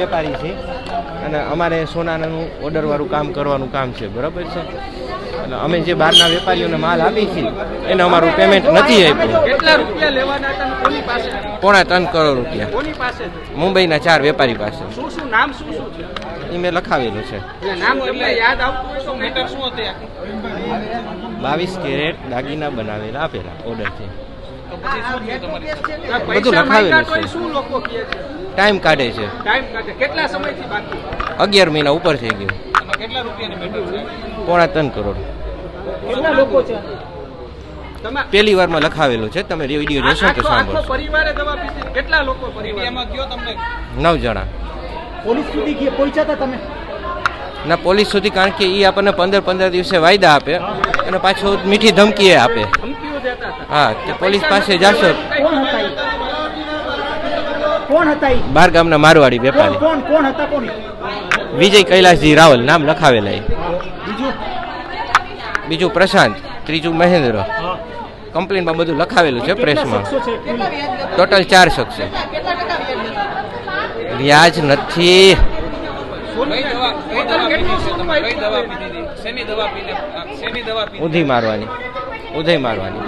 વેપારી છીએ અને અમારે સોનાનું ઓર્ડરવાળું કામ કરવાનું કામ છે બરાબર છે? અને અમે જે બહારના વેપારીઓને માલ આપીએ છીએ એને અમારું પેમેન્ટ નથી આપ્યું. પોણા ત્રણ કરોડ રૂપિયા. મુંબઈના ચાર વેપારી પાસે. એ મેં લખાવેલું છે. બાવીસ કેરેટ દાગીના બનાવેલા આપેલા ઓર્ડરથી તો પછી શું થયું તમારી બધું લખાવેલું છે. શું લોકો કહે છે? ટાઈમ કાઢે છે. ટાઈમ કાઢે. કેટલા સમયથી બાકી? અગિયાર મહિના ઉપર થઈ ગયું. કેટલા રૂપિયાની મેટર છે? પોણા ત્રણ કરોડ. કેટલા લોકો છે? પહેલી વારમાં લખાવેલું છે. તમે વીડિયો જોશો તો પરિવારે દવા પીધી કેટલા લોકો પરિવારમાં કયો તમને? નવ જણા. પોલીસ સુધી પહોંચ્યા તમે? ના પોલીસ સુધી કારણ કે એ આપણને પંદર પંદર દિવસે વાયદા આપે અને પાછો મીઠી ધમકી આપે. હા તો પોલીસ પાસે જાશો. કોણ હતા? કોણ હતા બાર ગામના મારવાડી વેપારી. કોણ કોણ હતા કોણ? વિજય કૈલાસજી રાવલ નામ લખાવેલા એ. બીજું? બીજું પ્રશાંત ત્રીજું મહેન્દ્ર. કમ્પ્લેનમાં બધું લખાવેલું છે પ્રેસમાં ટોટલ ચાર શખ્સ. વ્યાજ નથી. ઊંધી મારવાની. ઉધઈ મારવાની.